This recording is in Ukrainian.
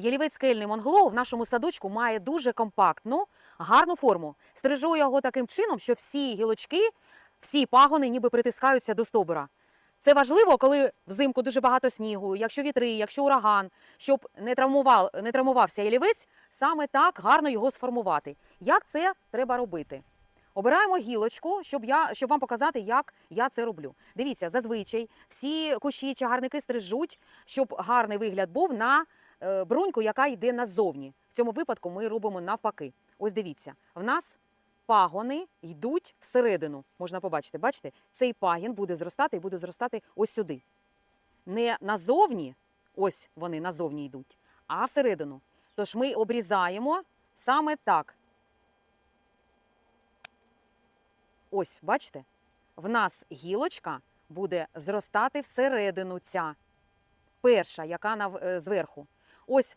Ялівець скельний монглоу в нашому садочку має дуже компактну, гарну форму. Стрижу його таким чином, що всі гілочки, всі пагони ніби притискаються до стовбура. Це важливо, коли взимку дуже багато снігу, якщо вітри, якщо ураган, щоб не, травмував, не травмувався ялівець, саме так гарно його сформувати. Як це треба робити? Обираємо гілочку, щоб, я, щоб вам показати, як я це роблю. Дивіться, зазвичай всі кущі чагарники стрижуть, щоб гарний вигляд був на бруньку, яка йде назовні. В цьому випадку ми робимо навпаки. Ось дивіться, в нас пагони йдуть всередину. Можна побачити, бачите, цей пагін буде зростати і буде зростати ось сюди. Не назовні, ось вони назовні йдуть, а всередину. Тож ми обрізаємо саме так. Ось, бачите, в нас гілочка буде зростати всередину ця перша, яка е, зверху. Ось